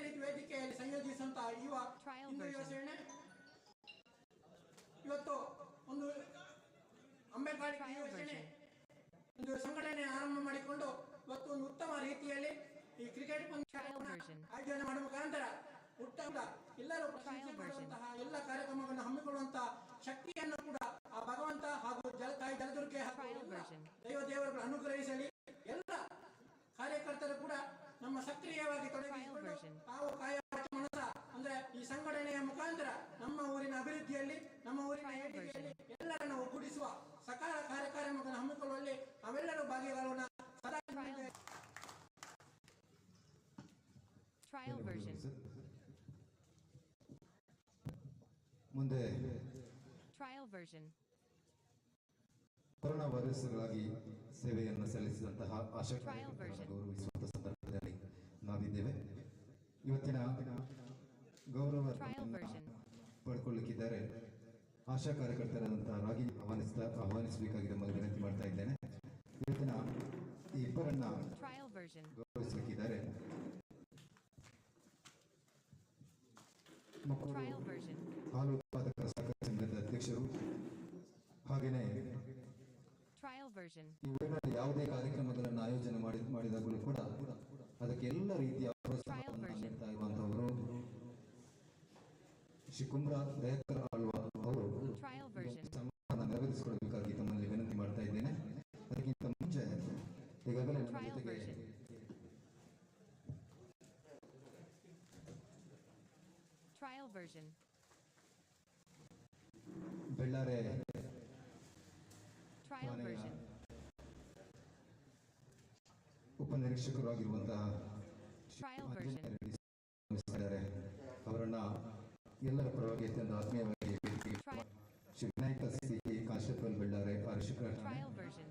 ದಲಿತ ವೇದಿಕೆಯಲ್ಲಿ ಸಂಯೋಜಿಸುವಂತಹ ಯುವ ಹಿಂದೂ ಯುವ ಇವತ್ತು ಒಂದು ಅಂಬೇಡ್ಕರ್ ಯೋಜನೆ ಒಂದು ಸಂಘಟನೆ ಆರಂಭ ಮಾಡಿಕೊಂಡು ಇವತ್ತು ಒಂದು ಉತ್ತಮ ರೀತಿಯಲ್ಲಿ ಈ ಕ್ರಿಕೆಟ್. ಆಯೋಜನೆ ಮಾಡುವ ಮುಖಾಂತರ ಉತ್ತಮ ಎಲ್ಲರೂ ಪ್ರಶಂಸೆ Trial version. ಮಾಡುವಂತಹ ಎಲ್ಲ ಕಾರ್ಯಕ್ರಮಗಳನ್ನು ಹಮ್ಮಿಕೊಳ್ಳುವಂತಹ ಶಕ್ತಿಯನ್ನು ಕೂಡ ಆ ಭಗವಂತ ಹಾಗೂ ಜಲ ತಾಯಿ ಜಲದುರ್ಗೆ ಹಾಗೂ ದೈವ ದೇವರುಗಳು ಅನುಗ್ರಹಿಸಲಿ ಎಲ್ಲ ಕಾರ್ಯಕರ್ತರು ಕೂಡ ನಮ್ಮ ಸಕ್ರಿಯವಾಗಿ ತೊಡಗಿಸಿಕೊಂಡು. ತಾವು ಕಾಯ ಮನಸ ಅಂದ್ರೆ ಈ ಸಂಘಟನೆಯ ಮುಖಾಂತರ ನಮ್ಮ ಊರಿನ ಅಭಿವೃದ್ಧಿಯಲ್ಲಿ ನಮ್ಮ ಊರಿನ ಏಳಿಗೆಯಲ್ಲಿ ಎಲ್ಲರನ್ನು ಒಗ್ಗೂಡಿಸುವ ಸಕಾಲ ಕಾರ್ಯಕ್ರಮಗಳನ್ನು ಹಮ್ಮಿಕೊಳ್ಳುವಲ್ಲಿ ನಾವೆಲ್ಲರೂ ಭಾಗಿಯಾಗೋಣ. ಸದಾ. ಮುಂದೆ ಟ್ರಯಲ್ ವರ್ಷನ್ ಕೊರೋನಾ ವೈರಸ್ಗಳಾಗಿ ಸೇವೆಯನ್ನು ಸಲ್ಲಿಸಿದಂತಹ ಆಶಾ ಗೌರವಿಸುವಂತಹ ನಾವಿದ್ದೇವೆ. ಇವತ್ತಿನ ಗೌರವ ಪಡ್ಕೊಳ್ಳಿಕ್ಕಿದ್ದಾರೆ. ಆಶಾ ಕಾರ್ಯಕರ್ತರಾದಂತಹ ರಾಗಿ ಆಹ್ವಾನಿಸ್ತಾ ಆಹ್ವಾನಿಸಬೇಕಾಗಿದೆ ಮೊದಲು ವಿನಂತಿ ಮಾಡ್ತಾ ಇದ್ದೇನೆ. ಇವತ್ತಿನ ಈ ಇಬ್ಬರನ್ನ ಗೌರವಿಸಬೇಕಿದ್ದಾರೆ. ಹಾಲು ಉತ್ಪಾದಕರ ಸಹಕಾರ ಸಂಘದ ಅಧ್ಯಕ್ಷರು ಊರಿನಲ್ಲಿ ಯಾವುದೇ ಕಾರ್ಯಕ್ರಮಗಳನ್ನು ಆಯೋಜನೆ ಮಾಡಿ ಮಾಡಿದಾಗಲೂ ಕೂಡ ಅದಕ್ಕೆ ಎಲ್ಲ ರೀತಿಯ. ನೀಡ್ತಾ ಇರುವಂತವರು ಶ್ರೀ ಕುಂಬ್ರ ದಯಾಕರ್ ಆಳ್ವ ಅವರು. ಸನ್ಮಾನ ನೆರವೇರಿಸಿಕೊಳ್ಬೇಕಾಗಿ ತಮ್ಮಲ್ಲಿ ವಿನಂತಿ ಮಾಡ್ತಾ ಇದ್ದೇನೆ ಅದಕ್ಕಿಂತ ಮುಂಚೆ ಈಗಾಗಲೇ ನಮ್ಮ ಜೊತೆಗೆ. Trial version. ಬೆಳ್ಳಾರೆ Trial ಮನೆಯ version. ಶ್ರಮಿಸಿದ್ದಾರೆ ಅವರನ್ನ ಎಲ್ಲರ ಪರವಾಗಿ ಅತ್ಯಂತ ಆತ್ಮೀಯವಾಗಿ Shri Vinayaka C constable Bellare version.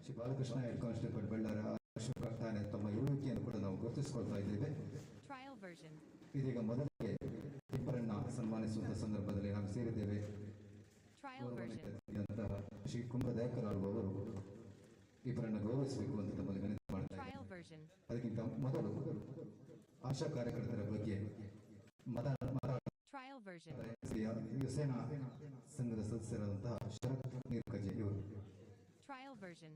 Shri Balakrishna head constable Bellare Ashoka ಠಾಣೆ ತಮ್ಮ ಇರುವಿಕೆಯನ್ನು ಕೂಡ ನಾವು ಗುರುತಿಸಿಕೊಳ್ತಾ ಇದ್ದೇವೆ. ಇದೀಗ ಮೊದಲಿಗೆ ಇಬ್ಬರನ್ನ ಸನ್ಮಾನಿಸುವಂತಹ ಸಂದರ್ಭದಲ್ಲಿ ನಾವು ಸೇರಿದ್ದೇವೆ. ಶ್ರೀ ಕುಂಭ ದಯಾಕರ್ ಅವರು ಇಬ್ಬರನ್ನ ಗೌರವಿಸಬೇಕು ಅಂತ ತಮ್ಮಲ್ಲಿ ವಿನಂತಿ ಮಾಡ್ತಾ ಇದ್ದೇನೆ Trial version. ಅದಕ್ಕಿಂತ ಮೊದಲು ಆಶಾ ಕಾರ್ಯಕರ್ತರ ಬಗ್ಗೆ ಮತ Trial version. ಯುವಸೇನಾ ಸಂಘದ ಸದಸ್ಯರಾದಂತಹ ಶರತ್ ನೀರ್ಕಜೆ ಇವರು ಟ್ರಯಲ್ version.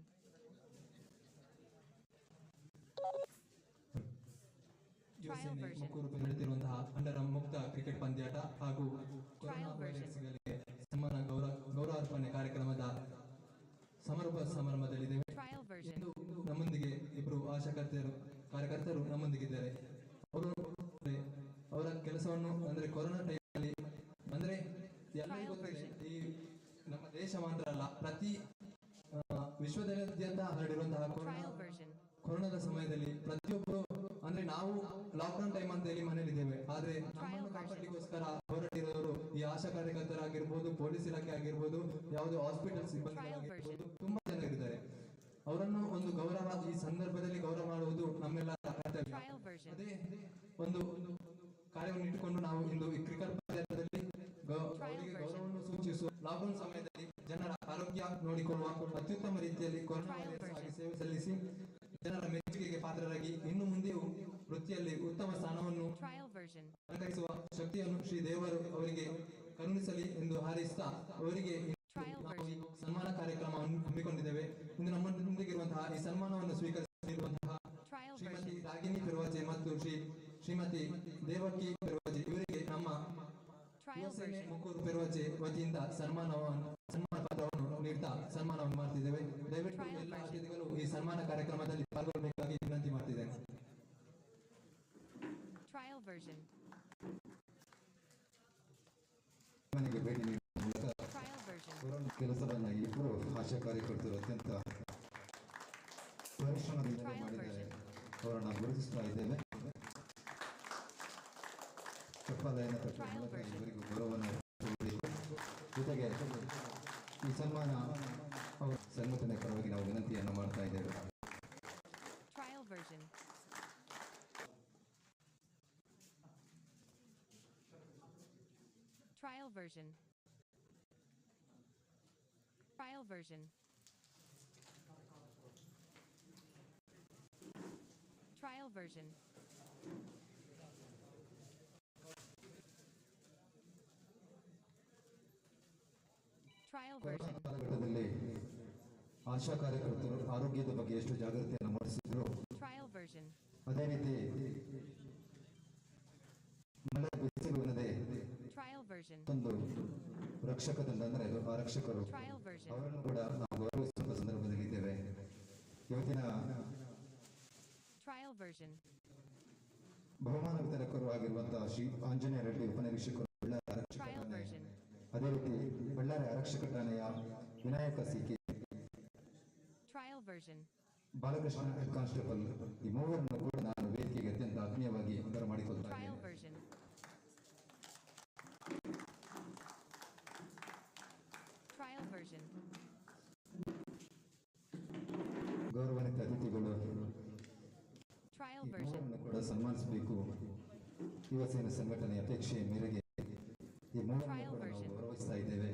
version. ನಡೆದಿರುವಂತಹ ಅಂಡರ ಮುಕ್ತ ಕ್ರಿಕೆಟ್ ಪಂದ್ಯಾಟ ಹಾಗೂ ಕೊರೋನಾ. ವೈರಸ್ಗಳಿಗೆ ಸನ್ಮಾನ ಗೌರವ ಗೌರವಾರ್ಪಣೆ ಕಾರ್ಯಕ್ರಮದ ಸಮಾರೋಪ ಸಮಾರಂಭದಲ್ಲಿದ್ದೇವೆ. ಇಂದು ನಮ್ಮೊಂದಿಗೆ ಇಬ್ಬರು ಆಶಾಕರ್ತೆಯರು ಕಾರ್ಯಕರ್ತರು ನಮ್ಮೊಂದಿಗಿದ್ದಾರೆ. ಅವರು ಅವರ ಕೆಲಸವನ್ನು ಅಂದ್ರೆ ಕೊರೋನಾ ಟೈಮಲ್ಲಿ ಅಂದ್ರೆ ಎಲ್ಲರಿಗೂ ಈ ನಮ್ಮ ದೇಶ ಮಾತ್ರ ಅಲ್ಲ ಪ್ರತಿ ವಿಶ್ವದಾದ್ಯಂತ ಹರಡಿರುವಂತಹ ಕೊರೋನಾ ಕೊರೋನಾದ ಸಮಯದಲ್ಲಿ ಪ್ರತಿಯೊಬ್ಬರು ಅಂದ್ರೆ ನಾವು ಲಾಕ್ಡೌನ್ ಟೈಮ್ ಅಂತ ಹೇಳಿ ಮನೇಲಿದ್ದೇವೆ ಆದ್ರೆ ನಮ್ಮನ್ನು ಕಾಪಾಡಲಿಕ್ಕೋಸ್ಕರ ಈ ಆಶಾ ಕಾರ್ಯಕರ್ತರಾಗಿರ್ಬೋದು ಪೊಲೀಸ್ ಇಲಾಖೆ ಆಗಿರ್ಬೋದು ಯಾವುದೇ ಹಾಸ್ಪಿಟಲ್ ಸಿಬ್ಬಂದಿಗಳಾಗಿರ್ಬೋದು ತುಂಬಾ ಜನ ಇದ್ದಾರೆ. ಅವರನ್ನು ಒಂದು ಗೌರವ ಈ ಸಂದರ್ಭದಲ್ಲಿ ಗೌರವ ಮಾಡುವುದು ನಮ್ಮೆಲ್ಲ ಕರ್ತವ್ಯ. ಅದೇ ಒಂದು ಕಾರ್ಯವನ್ನು ಇಟ್ಟುಕೊಂಡು ನಾವು ಇಂದು ಈ ಕ್ರಿಕೆಟ್ ಅವರಿಗೆ ಗೌರವವನ್ನು ಸೂಚಿಸುವ ಲಾಕ್ಡೌನ್ ಸಮಯದಲ್ಲಿ ಜನರ ಆರೋಗ್ಯ ನೋಡಿಕೊಳ್ಳುವ ಅತ್ಯುತ್ತಮ ರೀತಿಯಲ್ಲಿ ಕೊರೋನಾ ಸೇವೆ ಸಲ್ಲಿಸಿ ಜನರ ಮೆಚ್ಚುಗೆಗೆ ಪಾತ್ರರಾಗಿ ಇನ್ನು ಮುಂದೆಯೂ ವೃತ್ತಿಯಲ್ಲಿ ಉತ್ತಮ ಸ್ಥಾನವನ್ನು. ಅಲಂಕರಿಸುವ ಶಕ್ತಿಯನ್ನು ಶ್ರೀ ದೇವರು ಅವರಿಗೆ ಕರುಣಿಸಲಿ ಎಂದು ಹಾರೈಸುತ್ತಾ ಅವರಿಗೆ. ಸನ್ಮಾನ ಕಾರ್ಯಕ್ರಮವನ್ನು ಹಮ್ಮಿಕೊಂಡಿದ್ದೇವೆ ಇಂದು ನಮ್ಮೊಂದಿಗಿರುವಂತಹ ಈ ಸನ್ಮಾನವನ್ನು ಸ್ವೀಕರಿಸಿರುವಂತಹ ಶ್ರೀಮತಿ. ರಾಗಿಣಿ ಪೆರುವಾಜೆ ಮತ್ತು ಶ್ರೀ ಶ್ರೀಮತಿ ದೇವಕಿ ಪಿರುವಜೆ ಇವರಿಗೆ ನಮ್ಮ. ಮುಕ್ಕೂರು ಪೆರುವಾಜೆ ವತಿಯಿಂದ ಸನ್ಮಾನವನ್ನು ಸನ್ಮಾನ ಪತ್ರವನ್ನು ನೀಡ್ತಾ ಸನ್ಮಾನವನ್ನು ಮಾಡ್ತಿದ್ದೇವೆ ದಯವಿಟ್ಟು ಎಲ್ಲ ಅತಿಥಿಗಳು ಈ ಸನ್ಮಾನ ಕಾರ್ಯಕ್ರಮದಲ್ಲಿ ಪಾಲ್ಗೊಳ್ಳಬೇಕಾಗಿ ವಿನಂತಿ ಮಾಡ್ತಿದ್ದೇನೆ version. ಕೆಲಸವನ್ನ ಇಬ್ಬರು ಆಶಾ ಕಾರ್ಯಕರ್ತರು ಅತ್ಯಂತ ಪರಿಶ್ರಮದಿಂದ ಮಾಡಿದ್ದಾರೆ. ಅವರನ್ನ ಗುರುತಿಸ್ತಾ ಇದ್ದೇವೆ ಚಪ್ಪಾಳೆಯನ್ನು ತಟ್ಟುವ Trial ಮೂಲಕ version. ಇವರಿಗೂ ಗೌರವವನ್ನು ಜೊತೆಗೆ ಈ ಸನ್ಮಾನ ಅವರ ಸಂಘಟನೆ ಪರವಾಗಿ ನಾವು ವಿನಂತಿಯನ್ನು ಮಾಡ್ತಾ ಇದ್ದೇವೆ version. Trial version. Trial version. Trial corona ಕಾಲಘಟ್ಟದಲ್ಲಿ ಆಶಾ ಕಾರ್ಯಕರ್ತರು ಆರೋಗ್ಯದ ಬಗ್ಗೆ ಎಷ್ಟು ಜಾಗೃತಿಯನ್ನು ಮೂಡಿಸಿದ್ರು ಅದೇ ರೀತಿ version. ಅದು ಆರಕ್ಷಕರು. ಅವರನ್ನು ಕೂಡ ನಾವು ಗೌರವಿಸುವ ಸಂದರ್ಭದಲ್ಲಿದ್ದೇವೆ ಇವತ್ತಿನ Trial version. ಬಹುಮಾನ ವಿತರಕರು ಆಗಿರುವಂತಹ ಶ್ರೀ ಆಂಜನೇಯ ರೆಡ್ಡಿ ಉಪನಿರೀಕ್ಷಕರು ಬಳ್ಳಾರಿ ಆರಕ್ಷಕ ಠಾಣೆ ಅದೇ ರೀತಿ ಬಳ್ಳಾರಿ ಆರಕ್ಷಕ ಠಾಣೆಯ Vinayaka C K trial version. Balakrishna head constable ಈ ಮೂವರನ್ನು ಕೂಡ ನಾನು ವೇದಿಕೆಗೆ ಅತ್ಯಂತ ಆತ್ಮೀಯವಾಗಿ ಬರಮಾಡಿಕೊಳ್ತಾ Trial ಇದ್ದೇನೆ version. Trial version. ಗೌರವಾನ್ವಿತ ಅತಿಥಿಗಳು Trial ಈ version. ಮೂವರನ್ನು ಕೂಡ ಸನ್ಮಾನಿಸಬೇಕು. ಯುವಸೇನೆ ಸಂಘಟನೆ ಅಪೇಕ್ಷೆ ಮೇರೆಗೆ ಈ ಮೂವರನ್ನು ಕೂಡ ನಾವು ಗೌರವಿಸ್ತಾ ಇದ್ದೇವೆ.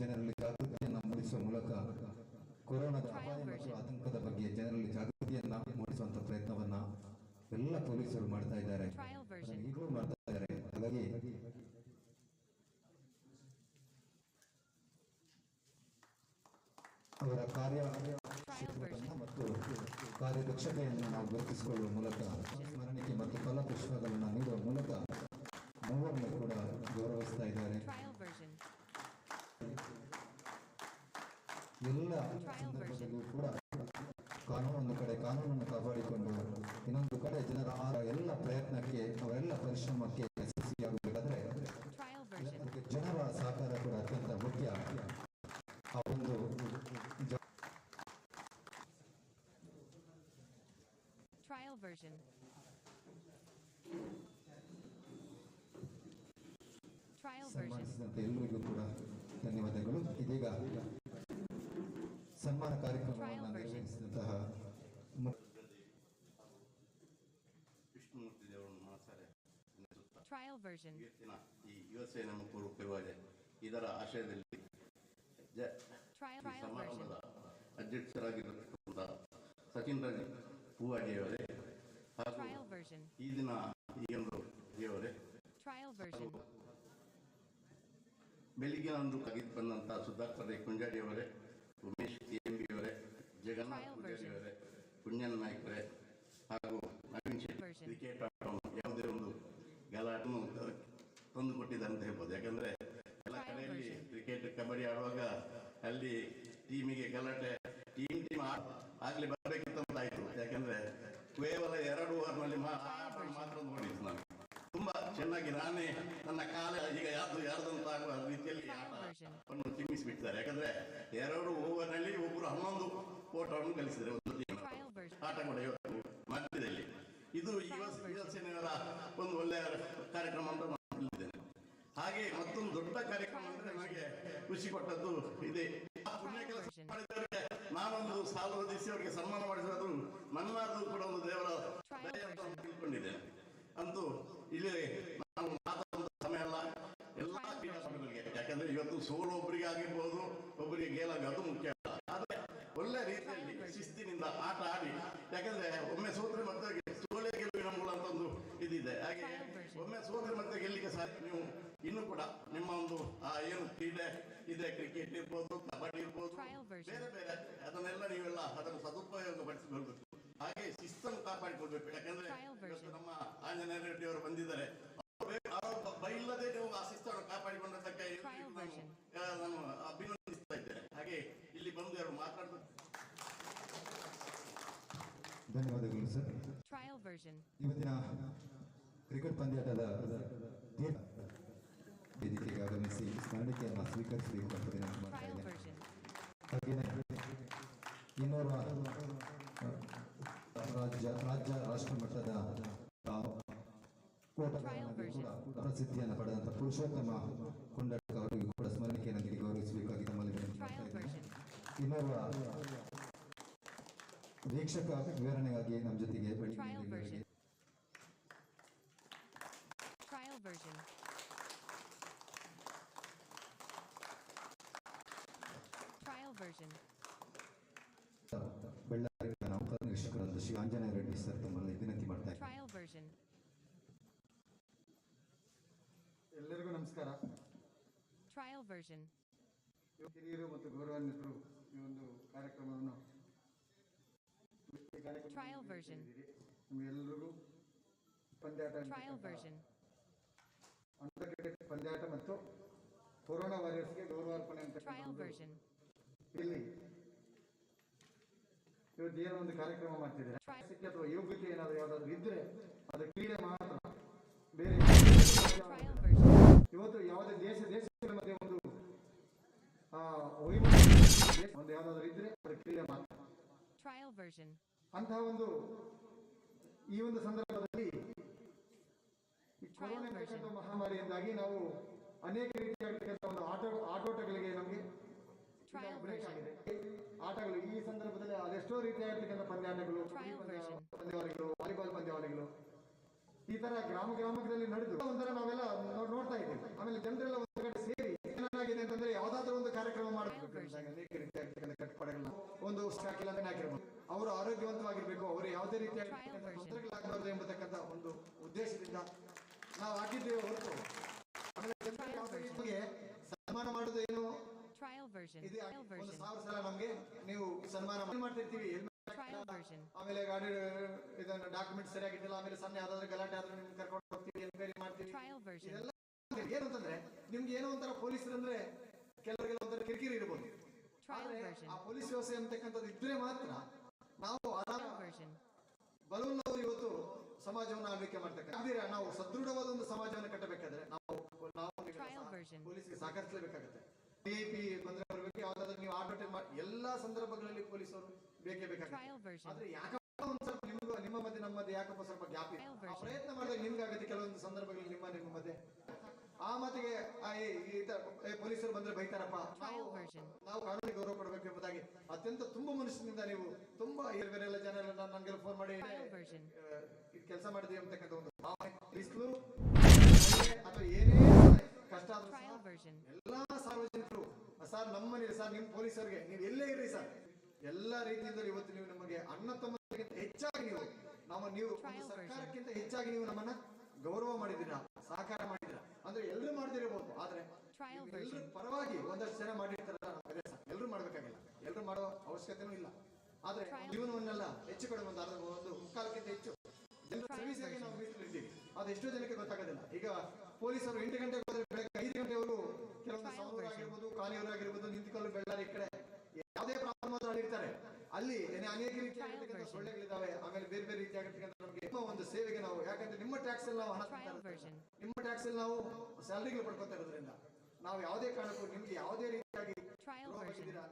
ಜನರಲ್ಲಿ ಜಾಗೃತಿಯನ್ನು ಮೂಡಿಸುವ ಮೂಲಕ ಕೊರೋನಾದ ಅಪಾಯ ಮತ್ತು. ಆತಂಕದ ಬಗ್ಗೆ ಜನರಲ್ಲಿ ಜಾಗೃತಿಯನ್ನ ಮೂಡಿಸುವಂತ ಪ್ರಯತ್ನವನ್ನ ಎಲ್ಲ ಪೊಲೀಸರು ಮಾಡ್ತಾ ಇದ್ದಾರೆ. ಈಗಲೂ ಮಾಡ್ತಾ ಇದ್ದಾರೆ. ಹಾಗಾಗಿ ಅವರ ಕಾರ್ಯ ಕಾರ್ಯದಕ್ಷತೆಯನ್ನು ನಾವು ಗುರುತಿಸಿಕೊಳ್ಳುವ ಮೂಲಕ ಸ್ಮರಣಿಕೆ ಮತ್ತು ಫಲಪುಷ್ಪಗಳನ್ನು ನೀಡುವ ಮೂಲಕ ಮೂವರನ್ನು ಕೂಡ ಗೌರವಿಸ್ತಾ ಇದ್ದಾರೆ. ಎಲ್ಲ ಸಂದರ್ಭದಲ್ಲೂ version. Trial version. ಎಲ್ಲರಿಗೂ ಕೂಡ ಧನ್ಯವಾದಗಳು ಇದೀಗ ಸನ್ಮಾನ ಕಾರ್ಯಕ್ರಮವನ್ನು Trial version. ನಿರ್ವಹಿಸಿದಂತಹ ಮು- ವಿಷ್ಣುಮೂರ್ತಿ ದೇವರನ್ನು Trial ಇವತ್ತಿನ ಈ ಯುವ ನಮ್ಮ ಮುಖರು ಇದರ ಆಶಯದಲ್ಲಿ ಸಮಾರಂಭದ ಅಧ್ಯಕ್ಷರಾಗಿರತಕ್ಕಂಥ ಸಚಿನ್ ರಾಜ್ ಹೂವಾಡಿಯವರೇ ಹಾಗೂ ಈ ದಿನ ಈ ಒಂದು ದೇವರೇ? ಬೆಳಿಗ್ಗೆ ಒಂದು ಕಗಿದು ಬಂದಂತಹ ಸುಧಾಕರ್ ಕುಂಜಾಡಿಯವರೇ ಉಮೇಶ್ ಅವರೇ ಜಗನ್ನಾಥ್ Trial ಪೂಜಾರಿ ಅವರೇ ಪುಣ್ಯನ್ ನಾಯ್ಕರೇ ಹಾಗೂ ನವೀನ್ ಶೆಟ್ಟಿ. ಕ್ರಿಕೆಟ್ ಯಾವುದೇ ಒಂದು ಗಲಾಟನ್ನು ತಂದು ಕೊಟ್ಟಿದ್ದಾರೆ ಅಂತ ಹೇಳ್ಬೋದು. ಯಾಕಂದ್ರೆ ಎಲ್ಲ ಕಡೆಯಲ್ಲಿ ಕ್ರಿಕೆಟ್ ಕಬಡ್ಡಿ ಆಡುವಾಗ ಅಲ್ಲಿ ಟೀಮಿಗೆ ಗಲಾಟೆ ಟೀಮ್ ಟೀಮ್ ಆಗಲಿ ಬರಬೇಕಿತ್ತು ಆಯ್ತು ಯಾಕಂದ್ರೆ ಕೇವಲ ಮಾತ್ರ ನೋಡಿದ್ದು ನಾನು. ತುಂಬಾ ಚೆನ್ನಾಗಿ ನಾನೇ ನನ್ನ ಕಾಲ ಈಗ ಯಾರ್ದು ಯಾರ್ದಂತ ಆಗುವ ರೀತಿಯಲ್ಲಿ. ಆಟವನ್ನು ಚಿಮ್ಮಿಸಿಬಿಡ್ತಾರೆ ಯಾಕಂದ್ರೆ ಎರಡು ಓವರ್ನಲ್ಲಿ ಒಬ್ಬರು ಹನ್ನೊಂದು ಓಟವನ್ನು ಕಲಿಸಿದರೆ ಒಂದು ಟೀಮ್. ಆಟ ಕೂಡ ಇವತ್ತು ಮಧ್ಯದಲ್ಲಿ. ಇದು ಯುವಸೇನೆಯವರ ಯುವ ಸೇನೆಯವರ ಒಂದು ಒಳ್ಳೆಯ ಕಾರ್ಯಕ್ರಮ ಅಂತ ನಾನು ಹಾಗೆ ಮತ್ತೊಂದು ದೊಡ್ಡ ಕಾರ್ಯಕ್ರಮ ಅಂದ್ರೆ ನನಗೆ ಖುಷಿ ಕೊಟ್ಟದ್ದು ಇದೆ. ಆ ಪುಣ್ಯ ಕೆಲಸ. ಮಾಡಿದವರಿಗೆ ನಾನೊಂದು ಸಾಲು ಹೊದಿಸಿ ಅವರಿಗೆ ಸನ್ಮಾನ ಮಾಡಿಸಿದ್ರು ನನ್ನದು ಕೂಡ ಒಂದು ದೇವರ ದಯೆ ಅಂತ ಇಲ್ಲಿ ನಾವು ಮಾತಾಡುವಂತ ಸಮಯ ಅಲ್ಲ. ಎಲ್ಲ ಕ್ರೀಡಾಪಟುಗಳಿಗೆ ಯಾಕಂದ್ರೆ ಇವತ್ತು ಸೋಲು ಒಬ್ಬರಿಗೆ ಆಗಿರ್ಬೋದು ಒಬ್ಬರಿಗೆ ಗೇಲಾಗ ಅದು ಮುಖ್ಯ ಅಲ್ಲ. ಆದ್ರೆ ಒಳ್ಳೆ ರೀತಿಯಲ್ಲಿ ಶಿಸ್ತಿನಿಂದ ಆಟ ಆಡಿ ಯಾಕಂದ್ರೆ ಒಮ್ಮೆ ಸೋತ್ರೆ ಮತ್ತೆ ಸೋಲೆ ಗೆಲುವಿನ ಮೂಲ ಅಂತ ಒಂದು ಇದಿದೆ. ಹಾಗೆ ಒಮ್ಮೆ ಸೋತ್ರೆ ಮತ್ತೆ ಗೆಲ್ಲಿಕ್ಕೆ ಸಹ ನೀವು ಇನ್ನು ಕೂಡ ನಿಮ್ಮ ಒಂದು ಆ ಏನು ಕ್ರೀಡೆ ಇದೆ ಕ್ರಿಕೆಟ್ ಇರ್ಬೋದು ಕಬಡ್ಡಿ ಇರ್ಬೋದು ಬೇರೆ ಬೇರೆ ಅದನ್ನೆಲ್ಲ ನೀವೆಲ್ಲ ಅದನ್ನು ಸದುಪಯೋಗ ಪಡಿಸಿಕೊಳ್ಬೇಕು ಹಾಗೆ ಶಿಸ್ತನ್ನು ಕಾಪಾಡಿಕೊಳ್ಬೇಕು ಯಾಕಂದ್ರೆ ನಮ್ಮ ಆಂಜನೇಯ ರೆಡ್ಡಿ ಅವರು ಬಂದಿದ್ದಾರೆ. ಬೈಲ್ಲದೆ ನೀವು ಆ ಶಿಸ್ತನ್ನು ಕಾಪಾಡಿಕೊಂಡಿರ್ತಕ್ಕ Trial ನಾನು ಅಭಿನಂದಿಸ್ತಾ ಇದ್ದೇನೆ ಹಾಗೆ ಇಲ್ಲಿ ಬಂದು ಯಾರು ಮಾತಾಡ್ತಾ ಧನ್ಯವಾದಗಳು ಸರ್. Trial version. ಇವತ್ತಿನ ಕ್ರಿಕೆಟ್ ಪಂದ್ಯಾಟದ ವೇದಿಕೆಗೆ ಆಗಮಿಸಿ ಸ್ಮರಣಿಕೆಯನ್ನು ಸ್ವೀಕರಿಸಬೇಕು ಅಂತ ಮಾಡ್ತಾ ಇದ್ದೇನೆ. ಹಾಗೆಯೇ ಇನ್ನೋರ್ವ ರಾಜ್ಯ ರಾಜ್ಯ ರಾಷ್ಟ್ರ ಮಟ್ಟದ ಆ, ಓಟಗಾರನಾಗಿ ಕೂಡ ಪ್ರಸಿದ್ಧಿಯನ್ನು ಪಡೆದಂತ ಪುರುಷೋತ್ತಮ ಕೊಂಡಡ್ಕ ಅವರಿಗೂ ಕೂಡ ಸ್ಮರಣಿಕೆಯನ್ನು ನೀಡಿ ಗೌರವಿಸಬೇಕಾಗಿ ತಮ್ಮಲ್ಲಿ ವಿನಂತಿ ಮಾಡ್ತಾ Trial ಇದ್ದೇನೆ version. ಇನ್ನೋರ್ವ ವೀಕ್ಷಕ ವಿವರಣೆಗಾಗಿ ನಮ್ಮ ಜೊತೆಗೆ ಬೆಳಿಗ್ಗೆ Trial ಇಲ್ಲಿವರೆಗೆ version. Trial version. Trial version. Ballari ನಾವು ಉಪನಿರೀಕ್ಷಕರಾದ ಶ್ರೀ ಆಂಜನೇಯ ರೆಡ್ಡಿ ಸರ್ ತಮ್ಮಲ್ಲಿ ವಿನಂತಿ ಮಾಡ್ತಾ ಎಲ್ಲರಿಗೂ ನಮಸ್ಕಾರ. ಟ್ರಯಲ್ ವರ್ಷನ್ ಹಿರಿಯರು ಮತ್ತು ಗೌರವಾನ್ವಿತರು ಈ ಒಂದು ಕಾರ್ಯಕ್ರಮವನ್ನು ಟ್ರಯಲ್ ವರ್ಷನ್ Trial version. ನಿಮ್ಗೆಲ್ಲರಿಗೂ ಪಂದ್ಯಾಟ ಅಂತ ವರ್ಷನ್ version. ಅಂಡರ್ ಕ್ರಿಕೆಟ್ ಪಂದ್ಯಾಟ ಮತ್ತು ಕೊರೋನಾ ವಾರಿಯರ್ಸ್ಗೆ ಗೌರವಾರ್ಪಣೆ ಅಂತ ಟ್ರಯಲ್ ವರ್ಷನ್ ಇಲ್ಲಿ ಇವತ್ತು ಏನೋ ಒಂದು ಕಾರ್ಯಕ್ರಮ ಮಾಡ್ತಿದ್ದೀರಾ? ಅಥವಾ ಯೋಗ್ಯತೆ ಏನಾದ್ರು ಯಾವ್ದಾದ್ರು ಇದ್ರೆ ಅದು ಕ್ರೀಡೆ ಮಾತ್ರ. ಬೇರೆ ಇವತ್ತು ಯಾವುದೇ ದೇಶ ದೇಶಗಳ ಮಧ್ಯೆ ಒಂದು ದೇಶ- ಒಂದು ಯಾವ್ದಾದ್ರು ಇದ್ರೆ ಅದು ಕ್ರೀಡೆ ಮಾತ್ರ. ಅಂತಹ ಒಂದು ಈ ಒಂದು ಸಂದರ್ಭದಲ್ಲಿ ಕೊರೋನಾ ಮಹಾಮಾರಿಯಿಂದಾಗಿ ನಾವು ಅನೇಕ ರೀತಿಯಾಗಿರ್ತಕ್ಕಂಥ ಒಂದು ಆಟೋ ಆಟೋಟಗಳಿಗೆ ನಮಗೆ ಬ್ರೇಕ್ ಆಗಿದೆ ಆಟಗಳು ಈ ಸಂದರ್ಭದಲ್ಲಿ ಅದೆಷ್ಟೋ ರೀತಿಯಾಗಿರ್ತಕ್ಕಂಥ ಪಂದ್ಯಾಟಗಳು. ಪಂದ್ಯಾವಳಿಗಳು ವಾಲಿಬಾಲ್ ಪಂದ್ಯಾವಳಿಗಳು. ಈ ತರ ಗ್ರಾಮ ಗ್ರಾಮದಲ್ಲಿ ನಡೆದು ಒಂಥರ ನಾವೆಲ್ಲ ನೋಡ್ತಾ ಇದ್ದೀವಿ. ಆಮೇಲೆ ಜನರೆಲ್ಲ ಒಂದು ಕಡೆ ಸೇರಿ ಏನಾಗಿದೆ ಅಂತಂದ್ರೆ ಯಾವ್ದಾದ್ರು ಒಂದು ಕಾರ್ಯಕ್ರಮ ಮಾಡಬೇಕು. ಅನೇಕ ರೀತಿಯಾಗಿರ್ತಕ್ಕಂಥ ಕಟ್ಟಡಗಳನ್ನ ಒಂದು ಹಾಕಿಲ್ಲ ಅಂದ್ರೆ ಹಾಕಿರ್ಬೋದು ಅವರು ಆರೋಗ್ಯವಂತವಾಗಿರ್ಬೇಕು ಅವರು ಯಾವುದೇ ರೀತಿಯಾಗಿರ್ತಕ್ಕಂಥ ತೊಂದರೆಗಳಾಗಬಾರ್ದು ಎಂಬತಕ್ಕಂಥ ಒಂದು ಉದ್ದೇಶದಿಂದ ನಾವು ಹಾಕಿದ್ದೇವೆ ಹೊರತು. ಆಮೇಲೆ ಜನರಿಗೆ ಯಾವುದೇ ಸನ್ಮಾನ ಮಾಡೋದು version. Trial version. ಸಾವಿರ ಸಲ ನಮ್ಗೆ ನೀವು ಸನ್ಮಾನ ಮಾಡ್ತಿರ್ತೀವಿ Trial version. ಆಮೇಲೆ ಗಾಡಿ ಇದನ್ನ ಡಾಕ್ಯುಮೆಂಟ್ ಸರಿಯಾಗಿಟ್ಟಿಲ್ಲ ಆಮೇಲೆ ಸಣ್ಣ ಯಾವ್ದಾದ್ರು ಗಲಾಟೆ ಆದ್ರೆ ನಿಮ್ಗೆ ಕರ್ಕೊಂಡು ಹೋಗ್ತೀವಿ ಎನ್ಕ್ವೈರಿ ಮಾಡ್ತೀವಿ Trial version. ಇದೆಲ್ಲ ಏನು ಅಂತಂದ್ರೆ ನಿಮ್ಗೆ ಏನೋ ಒಂಥರ ಪೊಲೀಸರು ಅಂದ್ರೆ ಕೆಲವರಿಗೆಲ್ಲ ಒಂಥರ ಕಿರಿಕಿರಿ ಇರ್ಬೋದು Trial ಆದ್ರೆ version. ಆ ಪೊಲೀಸ್ ವ್ಯವಸ್ಥೆ ಅಂತಕ್ಕಂಥದ್ದು ಇದ್ರೆ ಮಾತ್ರ ನಾವು ಆರಾಮ Trial version. ಇವತ್ತು ಸಮಾಜವನ್ನು ಆಳ್ವಿಕೆ ಮಾಡ್ತಕ್ಕಂಥ ಅದಿರ ನಾವು ಸದೃಢವಾದ ಒಂದು ಸಮಾಜವನ್ನು ಕಟ್ಟಬೇಕಾದ್ರೆ ನಾವು ನಾವು Trial version. ಪೊಲೀಸ್ಗೆ ಸಹಕರಿಸಲೇಬೇಕಾಗುತ್ತೆ ಡಿಐಪಿ ಬಂದ್ರೆ ಬರಬೇಕು ಯಾವ್ದಾದ್ರು ನೀವು ಆಟೋ ಮಾಡಿ ಎಲ್ಲಾ ಸಂದರ್ಭಗಳಲ್ಲಿ ಪೊಲೀಸರು ಬೇಕೇ ಬೇಕಾಗುತ್ತೆ. ಆದ್ರೆ ಯಾಕಪ್ಪ ಒಂದ್ ಸ್ವಲ್ಪ ನಿಮ್ಗೂ ನಿಮ್ಮ ಮಧ್ಯೆ ನಮ್ಮ ಮಧ್ಯೆ ಯಾಕಪ್ಪ ಸ್ವಲ್ಪ ಗ್ಯಾಪ್ ಇದೆ? ಆ ಪ್ರಯತ್ನ ಮಾಡಿದಾಗ ನಿಮ್ಗಾಗುತ್ತೆ ಕೆಲವೊಂದು ಸಂದರ್ಭಗಳಲ್ಲಿ ನಿಮ್ಮ ನಿಮ್ಮ ಮಧ್ಯೆ. ಆ ಮಾತಿಗೆ ಪೊಲೀಸರು ಬಂದ್ರೆ ಬೈತಾರಪ್ಪ. ನಾವು ಕಾನೂನಿಗೆ ಗೌರವ ಕೊಡಬೇಕು ಎಂಬುದಾಗಿ ಅತ್ಯಂತ ತುಂಬಾ ಮನುಷ್ಯನಿಂದ ನೀವು ತುಂಬಾ ಬೇರೆಲ್ಲ ಜನ ಎಲ್ಲ ಫೋನ್ ಮಾಡಿ. ಕೆಲಸ ಮಾಡಿದ್ವಿ ಅಂತಕ್ಕಂಥ ಒಂದು ಭಾವನೆ. ಬಿಸಿಲು ಅಥವಾ ಏನೇ ಕಷ್ಟ ಆದ್ರೂ ಎಲ್ಲಾ ಸಾರ್ವಜನಿಕರು. ಸರ್ ನಮ್ಮನೆ ಸರ್ ನಿಮ್ ಪೊಲೀಸರಿಗೆ ನೀವು ಎಲ್ಲೇ ಇರ್ರಿ ಸರ್. ಎಲ್ಲಾ ರೀತಿಯಿಂದಲೂ ಇವತ್ತು ನೀವು ನಮಗೆ ಅಣ್ಣ ತಮ್ಮಗಿಂತ ಹೆಚ್ಚಾಗಿ ನೀವು ನಮ್ಮ ನೀವು. ಸರ್ಕಾರಕ್ಕಿಂತ ಹೆಚ್ಚಾಗಿ ನೀವು ನಮ್ಮನ್ನ ಗೌರವ ಮಾಡಿದ್ದೀರಾ ಸಹಕಾರ ಮಾಡಿದ್ದೀರಾ? ಅಂದ್ರೆ ಎಲ್ಲರೂ ಮಾಡದಿರಬಹುದು ಆದ್ರೆ ಎಲ್ಲರೂ ಪರವಾಗಿ ಒಂದಷ್ಟು ಜನ ಮಾಡಿರ್ತಾರಲ್ಲ ಎಲ್ಲರೂ ಮಾಡ್ಬೇಕಾಗಿಲ್ಲ. ಎಲ್ಲರೂ ಮಾಡೋ ಅವಶ್ಯಕತೆನೂ ಇಲ್ಲ. ಆದ್ರೆ ಜೀವನವನ್ನೆಲ್ಲ ಹೆಚ್ಚು ಕಡಿಮೆ ಒಂದು ಅರ್ಧ ಒಂದು ಮುಕ್ಕಾಲಕ್ಕಿಂತ ಹೆಚ್ಚು ಜನರ ಸರ್ವಿಸ್ ಆಗಿ. ನಾವು ಮೀಸಲಿದ್ದೀವಿ ಅದು ಎಷ್ಟೋ ಜನಕ್ಕೆ ಗೊತ್ತಾಗೋದಿಲ್ಲ. ಈಗ ಪೊಲೀಸರು ಎಂಟು ಗಂಟೆಗೆ ಹೋದ್ರೆ ಬೆಳಗ್ಗೆ ಐದು ಸೌರು version. ಆಗಿರ್ಬೋದು ನಿಂತುಕೊಂಡು ಬೆಳ್ಳಾರಿ ಈ ಕಡೆ ಯಾವುದೇ ಪ್ರಾಬ್ಲಮ್ ಅಲ್ಲಿರ್ತಾರೆ ಅಲ್ಲಿ ಅನೇಕ ರೀತಿಯಾಗಿರ್ತಕ್ಕಂಥ ಸೊಳ್ಳೆಗಳಿದ್ದಾವೆ ಆಮೇಲೆ ಬೇರೆ ಬೇರೆ ರೀತಿಯಾಗಿರ್ತಕ್ಕಂಥ ನಮಗೆ ಒಂದು ಸೇವೆಗೆ ನಾವು ಯಾಕಂದ್ರೆ ನಿಮ್ಮ ಟ್ಯಾಕ್ಸ್ ಅಲ್ಲಿ ನಾವು ಹಣ. ನಿಮ್ಮ ಟ್ಯಾಕ್ಸ್ ಅಲ್ಲಿ ನಾವು ಸ್ಯಾಲರಿಗಳು ಪಡ್ಕೊತಾ ಇರೋದ್ರಿಂದ ನಾವು ಯಾವುದೇ ಕಾರಣಕ್ಕೂ ನಿಮ್ಗೆ ಯಾವುದೇ ರೀತಿಯಾಗಿ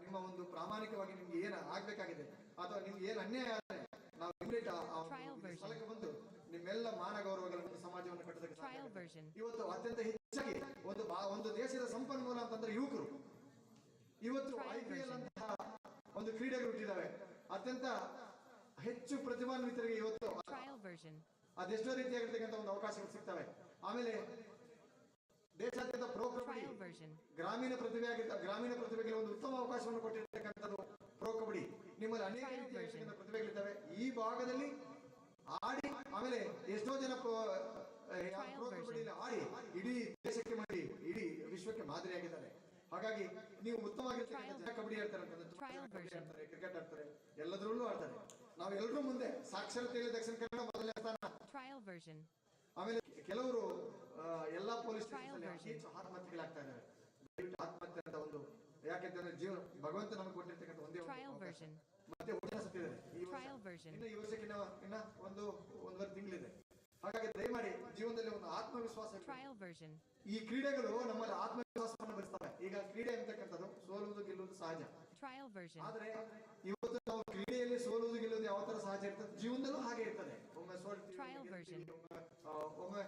ನಿಮ್ಮ ಒಂದು ಪ್ರಾಮಾಣಿಕವಾಗಿ ನಿಮ್ಗೆ ಏನ ಆಗ್ಬೇಕಾಗಿದೆ ಅಥವಾ ನಿಮ್ಗೆ ಏನ್ ಅನ್ಯಾಯ ಆದ್ರೆ ನಾವು ಇಮಿಡಿಯೇಟ್. ಸ್ಥಳಕ್ಕೆ ಬಂದು ನಿಮ್ಮೆಲ್ಲ ಮಾನ ಗೌರವಗಳ ಒಂದು ಸಮಾಜವನ್ನು ಕಟ್ಟೋದಕ್ಕೆ. ಇವತ್ತು ಅತ್ಯಂತ ಒಂದು ಒಂದು ದೇಶದ ಸಂಪನ್ಮೂಲ ಅಂತಂದ್ರೆ ಯುವಕರು. ಇವತ್ತು ಐ ಪಿ ಎಲ್ ಅಂತಹ ಒಂದು ಕ್ರೀಡೆಗಳು ಹುಟ್ಟಿದಾವೆ. ಅತ್ಯಂತ ಹೆಚ್ಚು ಪ್ರತಿಭಾನ್ವಿತರಿಗೆ ಇವತ್ತು. ಅದೆಷ್ಟೋ ರೀತಿಯಾಗಿರ್ತಕ್ಕಂಥ ಒಂದು ಅವಕಾಶಗಳು ಸಿಗ್ತವೆ. ಆಮೇಲೆ ದೇಶಾದ್ಯಂತ ಪ್ರೋ ಕಬಡ್ಡಿ ಗ್ರಾಮೀಣ ಪ್ರತಿಭೆ ಆಗಿದ್ದ ಗ್ರಾಮೀಣ ಪ್ರತಿಭೆಗೆ ಒಂದು ಉತ್ತಮ ಅವಕಾಶವನ್ನು ಕೊಟ್ಟಿರ್ತಕ್ಕಂಥದ್ದು ಪ್ರೋ ಕಬಡ್ಡಿ. ನಿಮ್ಮಲ್ಲಿ ಅನೇಕ ರೀತಿಯ ಪ್ರತಿಭೆಗಳಿದ್ದಾವೆ. ಈ ಭಾಗದಲ್ಲಿ ಆಡಿ ಆಮೇಲೆ ಎಷ್ಟೋ ಜನ ಕಬಡ್ಡಿಯಲ್ಲಿ ಆಡಿ ಇಡೀ ದೇಶಕ್ಕೆ ಮಾಡಿ ಇಡೀ ವಿಶ್ವಕ್ಕೆ ಮಾದರಿಯಾಗಿದ್ದಾರೆ. ಹಾಗಾಗಿ ನೀವು ಉತ್ತಮವಾಗಿರ್ತಕ್ಕಂಥ ಜನ ಕಬಡ್ಡಿ ಆಡ್ತಾರೆ. ಆಡ್ತಾರೆ ಕ್ರಿಕೆಟ್ ಆಡ್ತಾರೆ ಎಲ್ಲದರಲ್ಲೂ ಆಡ್ತಾರೆ. ನಾವು ಎಲ್ಲರೂ ಮುಂದೆ ಸಾಕ್ಷರತೆಯಲ್ಲಿ ದಕ್ಷಿಣ ಕನ್ನಡ ಮೊದಲನೇ ಸ್ಥಾನ. ಆಮೇಲೆ ಕೆಲವರು ಎಲ್ಲಾ ಪೊಲೀಸ್ ಹೆಚ್ಚು ಆತ್ಮಹತ್ಯೆಗಳಾಗ್ತಾ ಇದ್ದಾರೆ ಆತ್ಮಹತ್ಯೆ ಅಂತ ಒಂದು ಯಾಕೆಂತಂದ್ರೆ ಜೀವನ ಭಗವಂತ ನಮಗೆ ಕೊಟ್ಟಿರ್ತಕ್ಕಂಥ ಒಂದೇ. ಮತ್ತೆ ಒಳ್ಳೆ ಸತ್ತಿದ್ದಾರೆ ಈ ವರ್ಷ ಇನ್ನು ಈ ವರ್ಷಕ್ಕೆ ಇನ್ನ ಇನ್ನ ಒಂದು ಒಂದೂವರೆ ತಿಂಗಳಿದೆ. ಹಾಗಾಗಿ ದಯಮಾಡಿ ಜೀವನದಲ್ಲಿ ಒಂದು ಆತ್ಮವಿಶ್ವಾಸ. ಈ ಕ್ರೀಡೆಗಳು ನಮ್ಮಲ್ಲಿ ಆತ್ಮವಿಶ್ವಾಸವನ್ನು ಬರ್ತವೆ ಈಗ ಕ್ರೀಡೆ ಅಂತಕ್ಕಂಥದ್ದು ಸೋಲುವುದು ಗೆಲ್ಲುವುದು ಸಹಜ. ಆದ್ರೆ ಇವತ್ತು ನಾವು ಕ್ರೀಡೆಯಲ್ಲಿ ಸೋಲುವುದು ಗೆಲ್ಲುವುದು ಯಾವ ತರ ಸಹಜ ಇರ್ತದೆ? ಜೀವನದಲ್ಲೂ ಹಾಗೆ ಇರ್ತದೆ. ಒಮ್ಮೆ ಸೋಲ್ತೀವಿ ಒಮ್ಮೆ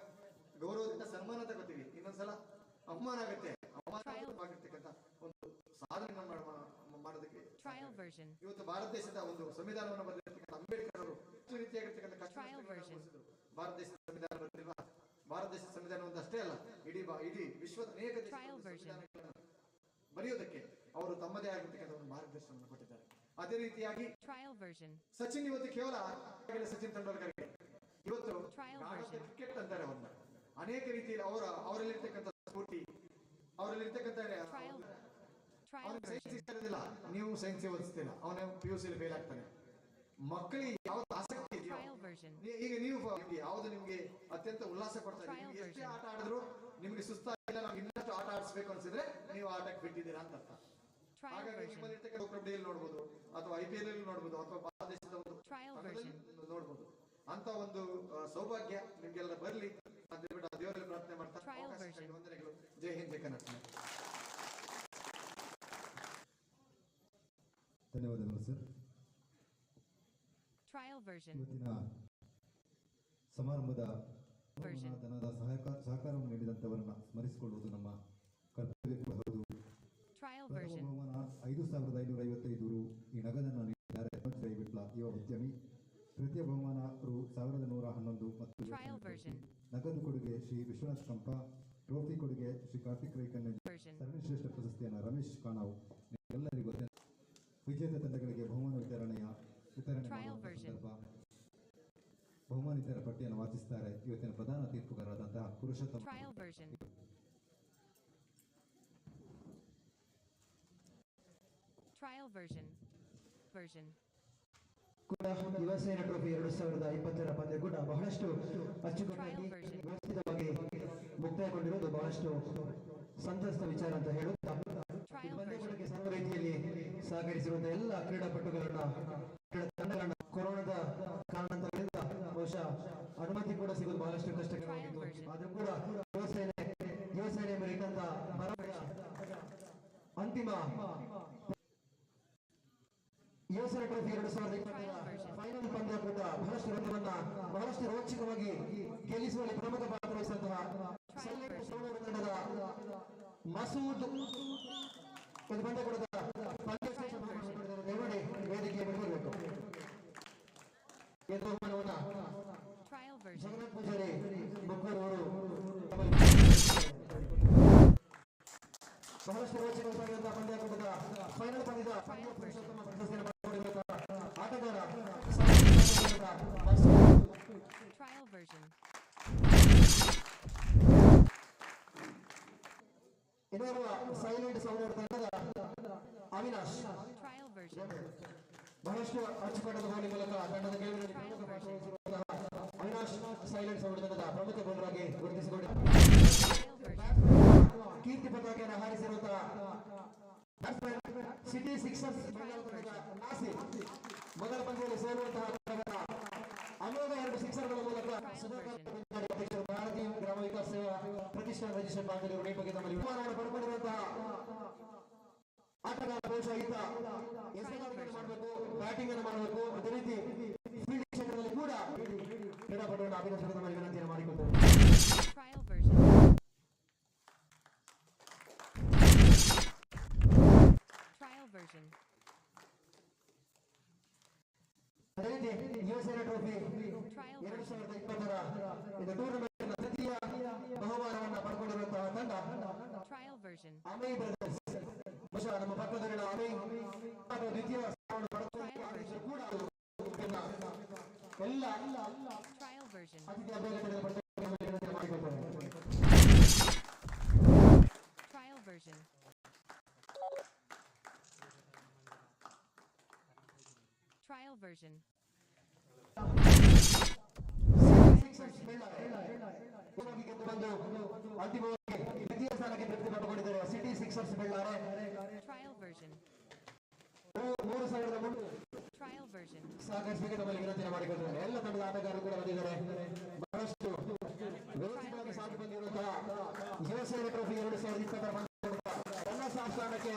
ಗೌರವದಿಂದ ಸನ್ಮಾನ ತಗೋತೀವಿ. ಇನ್ನೊಂದ್ಸಲ ಅವಮಾನ ಆಗುತ್ತೆ. ಅವಮಾನ Trial- ಒಂದು ಸಾಧನೆ ಮಾಡೋದಕ್ಕೆ ಇವತ್ತು ಭಾರತ ದೇಶದ ಒಂದು ಸಂವಿಧಾನವನ್ನು ಬರೆದಿರ್ತಕ್ಕಂಥ ಅಂಬೇಡ್ಕರ್ ಅವರು ರೀತಿಯಾಗಿರ್ತಕ್ಕಂಥ ರೀತಿಯಾಗಿರ್ತಕ್ಕಂಥ ಭಾರತ ದೇಶದ ಸಂವಿಧಾನ ಬರೆದಿಲ್ವಾ ಭಾರತ ದೇಶದ ಸಂವಿಧಾನ ಒಂದು ಅಷ್ಟೇ ಅಲ್ಲ ಇಡೀ ಇಡೀ ವಿಶ್ವದ ಅನೇಕ ದೇಶಗಳ ಬರೆಯೋದಕ್ಕೆ ಅವರು ತಮ್ಮದೇ ಆಗಿರ್ತಕ್ಕಂಥ ಒಂದು ಮಾರ್ಗದರ್ಶನವನ್ನು ಕೊಟ್ಟಿದ್ದಾರೆ. ಅದೇ ರೀತಿಯಾಗಿ. ಸಚಿನ್ ಇವತ್ತು ಕೇವಲ ಸಚಿನ್ ತೆಂಡೂಲ್ಕರ್ಗೆ. ಇವತ್ತು ಕ್ರಿಕೆಟ್ ಅಂತಾರೆ ಅವ್ರನ್ನ. ಅನೇಕ ರೀತಿಯಲ್ಲಿ ಅವರ ಅವರಲ್ಲಿರ್ತಕ್ಕಂಥ ಸ್ಫೂರ್ತಿ ಅವರಲ್ಲಿ ಇರ್ತಕ್ಕಂಥ Trial. Trial ಅವನಿಗೆ ಸೈನ್ಸ್ ಇರೋದಿಲ್ಲ ನೀವು ಸೈನ್ಸ್ ಓದಿಸ್ತೀರ? ಅವನ ಪಿ ಯು ಸಿಲಿ ಫೇಲ್ ಆಗ್ತಾನೆ. ಮಕ್ಕಳಿಗೆ ಯಾವ್ದು ಆಸಕ್ತಿ ಇದೆಯೋ Trial version. ಈಗ ನೀವು ಯಾವ್ದು ನಿಮ್ಗೆ ಅತ್ಯಂತ ಉಲ್ಲಾಸ ಕೊಡ್ತಾ ಇದೆ? ನಿಮ್ಗೆ ಎಷ್ಟೇ ಆಟ ಆಡಿದ್ರು ನಿಮ್ಗೆ ಸುಸ್ತಾಗಿಲ್ಲ ನಾವು ಇನ್ನಷ್ಟು ಆಟ ಆಡಿಸ್ಬೇಕು ಅನ್ಸಿದ್ರೆ ನೀವು ಆಟಕ್ಕೆ ಬಿಟ್ಟಿದ್ದೀರಾ ಅಂತ ಅರ್ಥ Trial ಹಾಗಾಗಿ ಕಬಡ್ಡಿಯಲ್ಲಿ ನೋಡ್ಬೋದು ಅಥವಾ ಐ ಪಿ ಎಲ್ ಅಲ್ಲಿ ನೋಡ್ಬೋದು ಅಥವಾ ಭಾರತ ದೇಶದ ಒಂದು Trial ನೋಡ್ಬೋದು. ಅಂತ ಒಂದು ಸೌಭಾಗ್ಯ ನಿಮ್ಗೆಲ್ಲ ಬರ್ಲಿ. ಅಂತ ಹೇಳ್ಬಿಟ್ಟು ದೇವರಲ್ಲಿ ಪ್ರಾರ್ಥನೆ ಮಾಡ್ತಾ Trial ಅವಕಾಶಕ್ಕಾಗಿ version. ವಂದನೆಗಳು ಜೈ ಹಿಂದ್ ಜೈ ಕನ್ನಡ ಧನ್ಯವಾದಗಳು ಸರ್. Trial version. ಇವತ್ತಿನ ಸಮಾರಂಭದ Version. ಧನದ ಸಹಕಾರ ಸಹಕಾರವನ್ನು ನೀಡಿದಂಥವರನ್ನ ಸ್ಮರಿಸಿಕೊಳ್ಳುವುದು ನಮ್ಮ ಕರ್ತವ್ಯ ಕೂಡ ಹೌದು Trial ಪ್ರಥಮ version. ಬಹುಮಾನ ಐದು ಸಾವಿರದ ಐನೂರ ಐವತ್ತೈದು ರು ಈ ನಗದನ್ನು ನೀಡಿದ್ದಾರೆ ಜೈ ವಿಟ್ಲ ಯುವ ಉದ್ಯಮಿ ತೃತೀಯ ಬಹುಮಾನ ರು ಸಾವಿರದ ನೂರ ಹನ್ನೊಂದು ಮತ್ತು Trial version. ನಗದು ಕೊಡುಗೆ ಶ್ರೀ ವಿಶ್ವನಾಥ್ ಕಂಪ ಟ್ರೋಫಿ ಕೊಡುಗೆ ಶ್ರೀ ಕಾರ್ತಿಕ್ ರೈಕನ್ನ Version. ಸರಣಿ ಶ್ರೇಷ್ಠ ಪ್ರಶಸ್ತಿಯನ್ನು ರಮೇಶ್ ಕಾಣಾವ್ ಎಲ್ಲರಿಗೂ ವಿಜೇತ ತಂಡಗಳಿಗೆ ಬಹುಮಾನ ವಿತರಣೆಯ ವಿತರಣೆ Trial ಮಾಡುವಂಥ version. ಸಂದರ್ಭ ಬಹುಮಾನಿತರ ಪಟ್ಟಿಯನ್ನು ವಾಚಿಸುತ್ತಾರೆ ಇವತ್ತಿನ ಪ್ರಧಾನ ತೀರ್ಪುಗಾರರಾದಂತಹ ಪುರುಷೋತ್ತಮ. ಕೂಡ ಯುವಸೇನಾ ಟ್ರೋಫಿ ಎರಡು ಸಾವಿರದ ಇಪ್ಪತ್ತರ ಪಂದ್ಯ ಕೂಡ ಬಹಳಷ್ಟು ಅಚ್ಚುಕಟ್ಟಾಗಿ. ವ್ಯವಸ್ಥಿತವಾಗಿ ಮುಕ್ತಾಯಗೊಂಡಿರುವುದು ಬಹಳಷ್ಟು ಸಂತಸದ ವಿಚಾರ ಅಂತ ಹೇಳುತ್ತಾ ಪಂದ್ಯಗಳಿಗೆ. ಸರ್ವ ರೀತಿಯಲ್ಲಿ ಸಹಕರಿಸಿರುವಂತಹ ಎಲ್ಲ ಕ್ರೀಡಾಪಟುಗಳನ್ನ ಕ್ರೀಡಾ ತಂಡಗಳನ್ನ ಕೊರೋನಾದ ಕಾರಣಾಂತರಗಳಿಂದ ಬಹುಶಃ ಅನುಮತಿ ಕೂಡ ಸಿಗೋದು ಬಹಳಷ್ಟು ಆದ್ರೂ ಕೂಡ ಯುವಸೇನೆ ಯುವಸೇನೆ ಬರೀತಂತ ಅಂತಿಮ. ಯುವಸೇನೆ ಟ್ರೋಫಿ ಎರಡು ಸಾವಿರದ ಫೈನಲ್ ಪಂದ್ಯಕೂಟ ಬಹಳಷ್ಟು ರಂಗವನ್ನ ಬಹಳಷ್ಟು ರೋಚಕವಾಗಿ ಗೆಲ್ಲಿಸುವಲ್ಲಿ ಪ್ರಮುಖ ಪಾತ್ರ ವಹಿಸಿದಂತಹ ಸೈಲೆಂಟ್ ತಂಡದ ಮಸೂದ್ ಇದು ಪಂದ್ಯ ಪಂದ್ಯ ಶ್ರೇಷ್ಠ ಬಹುಮಾನ ಪಡೆದಿದ್ದಾರೆ. ದಯಮಾಡಿ ವೇದಿಕೆಗೆ ಬಂದಿರಬೇಕು ಈ ಬಹುಮಾನವನ್ನ Trial version. ಜಗನ್ನಾಥ್ ಪೂಜಾರಿ ಮುಕ್ಕೂರು ಅವರು ಬಹಳಷ್ಟು ರೋಚಕವಾಗಿರುವಂತಹ ಪಂದ್ಯಕೂಟದ ಫೈನಲ್ ಪಂದ್ಯದ ಪಂದ್ಯ ಪುರುಷೋತ್ತಮ ಪ್ರಶಸ್ತಿಯನ್ನು ಪಡೆದುಕೊಂಡಿರುವ ಆಟಗಾರ ಟ್ರಯಲ್ ವರ್ಷನ್. ಇನ್ನೋರ್ವ ಸೈಲೆಂಟ್ ಸೌಂಡ್ ತಂಡದ ಅವಿನಾಶ್. ಬಹಳಷ್ಟು ಅಚ್ಚುಕಟ್ಟದ ಗೋಲಿ ಮೂಲಕ ತಂಡದ ಗೆಲುವಿನಲ್ಲಿ ಪ್ರಮುಖ ವಹಿಸಿರುವಂತಹ ಅವಿನಾಶ್ ಸೈಲೆಂಟ್ ಸೌಂಡ್ ತಂಡದ ಪ್ರಮುಖ ಗೋಲರಾಗಿ ಗುರುತಿಸಿಕೊಂಡಿದ್ದಾರೆ Trial version. ಕೀರ್ತಿ ಪತಾಕೆಯನ್ನು ಹಾರಿಸಿರುವಂತಹ ಸಿಟಿ ಸಿಕ್ಸರ್ಸ್ ನಾಸಿ ಮೊದಲ ಪಂದ್ಯದಲ್ಲಿ ಸೋಲುವಂತಹ ಆಟಗಾರ ಅಮೋಘ ಎರಡು ಸಿಕ್ಸರ್ಗಳ ಮೂಲಕ ಸುಧಾಕರ್ ಕುಂದಾಡಿ ಅಧ್ಯಕ್ಷರು ಭಾರತೀಯ ಗ್ರಾಮ ವಿಕಾಸ ಸೇವಾ ಪ್ರತಿಷ್ಠಾನ ರಿಜಿಸ್ಟರ್ ಬಾಂಧವ್ಯರು ಬಗ್ಗೆ ತಮ್ಮಲ್ಲಿ ಬಹುಮಾನವನ್ನು ಪಡ್ಕೊಂಡಿರುವಂತಹ ಆಟಗಾರ ಪ್ರೋತ್ಸಾಹಿತ ಮಾಡಬೇಕು ಬ್ಯಾಟಿಂಗ್ ಅನ್ನು ಮಾಡಬೇಕು ಅದೇ ರೀತಿ ಫೀಲ್ಡಿಂಗ್ ಕ್ಷೇತ್ರದಲ್ಲಿ ಕೂಡ ಕ್ರೀಡಾಪಟುಗಳನ್ನು ಅಭಿನಂದನೆ ತಮ್ಮಲ್ಲಿ ವಿನಂತಿಯನ್ನು ಮಾಡಿಕೊಳ್ತೇವೆ version. ಅದೇ ರೀತಿ ಯುವಸೇನಾ ಟ್ರೋಫಿ ಎರಡು. ಸಾವಿರದ ಇಪ್ಪತ್ತರ ಇದು ಟೂರ್ನಮೆಂಟ್ ಬಹುಮಾನವನ್ನ ಪಡ್ಕೊಂಡಿರುವಂತಹ ತಂಡ Trial version. ಅಮೈ ಬ್ರದರ್ಸ್ ಬಹುಶಃ ನಮ್ಮ ಪಕ್ಕದಲ್ಲಿನ ಅಮೈ ಹಾಗೂ ದ್ವಿತೀಯ ಸ್ಥಾನವನ್ನು ಪಡ್ಕೊಂಡಿರುವ ಕೂಡ ಇದನ್ನ ಎಲ್ಲ Trial version. ಅತಿಥಿ ಅಭ್ಯರ್ಥಿಗಳಿಗೆ ಪಡೆದುಕೊಳ್ಳಲು ವಿನಂತಿ ಮಾಡಿಕೊಳ್ತೇವೆ Trial version. ಗೆದ್ದು ಬಂದು ಅಂತಿಮವಾಗಿ ದ್ವಿತೀಯ ಸ್ಥಾನಕ್ಕೆ ತೃಪ್ತಿ ಪಟ್ಟುಕೊಂಡಿದ್ದಾರೆ ಸಿಟಿ ಸಿಕ್ಸರ್ಸ್ ಬೆಳ್ಳಾರೆ. ಮೂರು- ಸಾವಿರದ ಮುನ್ನೂರು. ತಮ್ಮಲ್ಲಿ ವಿನಂತಿಯನ್ನು ಮಾಡಿಕೊಳ್ತಾರೆ. ಎಲ್ಲ ತಂಡದ ಆಟಗಾರರು ಕೂಡ ಬಂದಿದ್ದಾರೆ. ಬಹಳಷ್ಟು ವೇಗವಾಗಿ ಸಾಗಿ ಬಂದಿರುವಂತಹ ಯುವಸೇನೆ ಟ್ರೋಫಿ ಎರಡು ಸಾವಿರದ ಇಪ್ಪತ್ತರ ಎಲ್ಲ ಸಂಸ್ಥಾನಕ್ಕೆ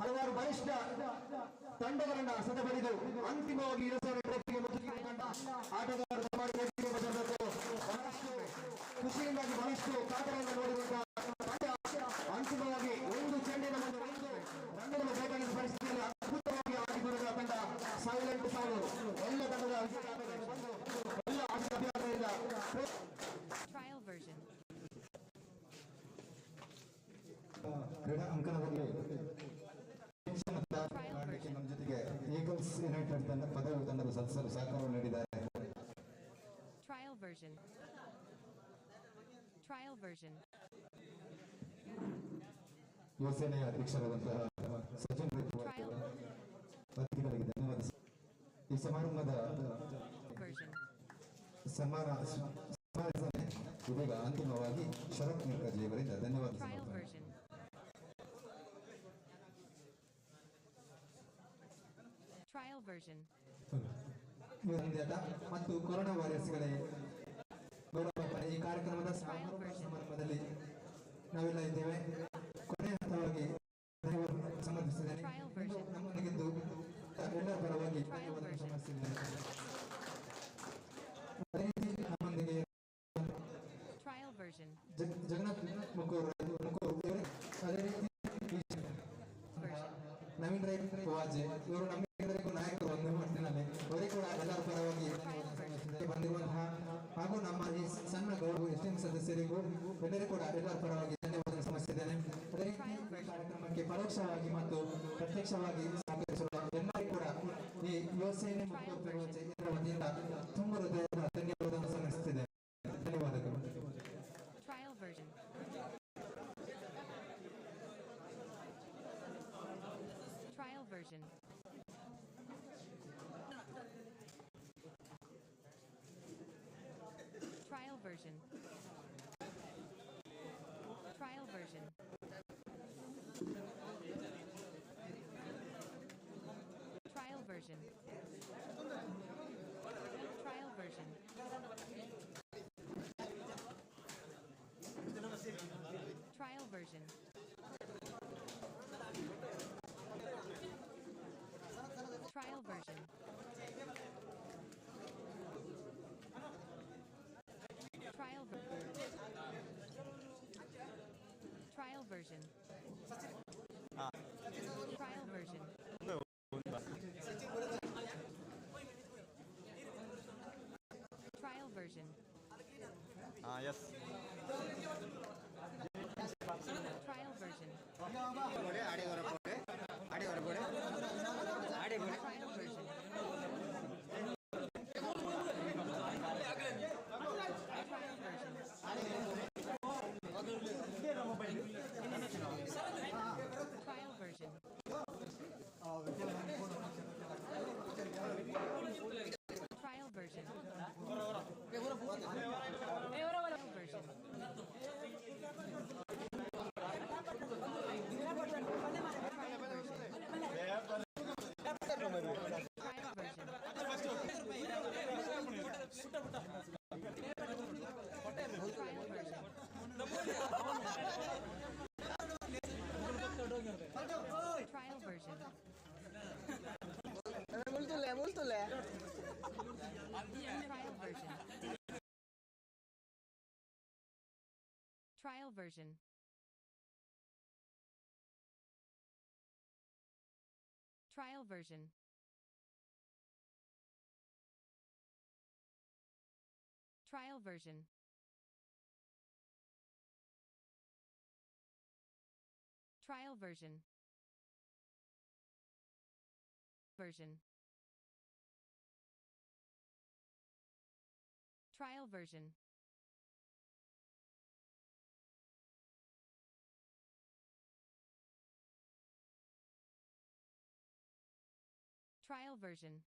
ಹಲವಾರು ಬಲಿಷ್ಠ ತಂಡಗಳನ್ನ ಸದಬಡಿದು ಅಂತಿಮವಾಗಿ ಯುವಸೇನೆ ಟ್ರೋಫಿಗೆ ಮುಚ್ಚಿ ತಂಡ ಆಟಗಾರರು ಮಾಡಿ ವೇದಿಕೆಗೆ ಬಂದಿರಬೇಕು ಬಹಳಷ್ಟು ಖುಷಿಯಿಂದಾಗಿ ಬಹಳಷ್ಟು ನೋಡಿದಂತ ಅಂತಿಮವಾಗಿ ಒಂದು ಚೆಂಡಿನ ಒಂದು ರಂಗದ ಬೇಕಾದ ಪರಿಸ್ಥಿತಿಯಲ್ಲಿ ಅದ್ಭುತವಾಗಿ ಆಡಿಕೊಂಡಿರುವ ತಂಡ ಸೈಲೆಂಟ್ ಸಾಲು ಎಲ್ಲ ತಂಡದ ಎಲ್ಲ version. ಕ್ರೀಡಾ ಆಡಲಿಕ್ಕೆ ನಮ್ಮ ಜೊತೆಗೆ ಈಗಲ್ಸ್ ಯುನೈಟೆಡ್ ತಂಡ ಪದವಿ ತಂಡದ ಸದಸ್ಯರು ಸಹಕಾರವನ್ನು ನೀಡಿದ್ದಾರೆ ಟ್ರಯಲ್ version. trial version. ಯೋಜನೆ ಅಧ್ಯಕ್ಷರಾದಂತಹ ಸಚಿನ್ ಅತಿಥಿಗಳಿಗೆ ಧನ್ಯವಾದ ಈ ಸಮಾರಂಭದ ಸಮಾನ ಸಮಾರಂಭನೆ ಇದೀಗ ಅಂತಿಮವಾಗಿ ಶರತ್ ನಿರ್ಕಜಿಯವರಿಂದ ಧನ್ಯವಾದ ಟ್ರಯಲ್ ವರ್ಷನ್ ಮತ್ತು ಕೊರೋನಾ ವಾರಿಯರ್ಸ್ಗಳೇ ಈ ಕಾರ್ಯಕ್ರಮದ ಸಮಾರೋಪ ಸಮಾರಂಭದಲ್ಲಿ ನಾವೆಲ್ಲ ಇದ್ದೇವೆ. ಕೊನೆಯ ಹಂತವಾಗಿ ಸಂಬಂಧಿಸಿದ್ದೇನೆ. ನಮ್ಮೊಂದಿಗಿದ್ದು ಎಲ್ಲರ ಪರವಾಗಿ ಸಂಬಂಧಿಸಿದ್ದೇನೆ ನಮ್ಮೊಂದಿಗೆ ಜಗನ್ನಾಥ್ ಮುಖೂರು ಎಲ್ಲರೂ ಕೂಡ ಅಡಿಗಾರ್ ಪರವಾಗಿ ಧನ್ಯವಾದ ಸಮಸ್ಯಿದ್ದೇನೆ ಅದೇ ರೀತಿ ಕಾರ್ಯಕ್ರಮಕ್ಕೆ ಪರೋಕ್ಷವಾಗಿ ಮತ್ತು ಪ್ರತ್ಯಕ್ಷವಾಗಿ ಸಹಕರಿಸುವ ಎಲ್ಲರೂ ಕೂಡ ಈ ಯೋಜನೆ ಮುಖ್ಯ 先。啊。Trial version. Trial version. Trial version. Trial version. Trial version. Version. Trial version. Trial version.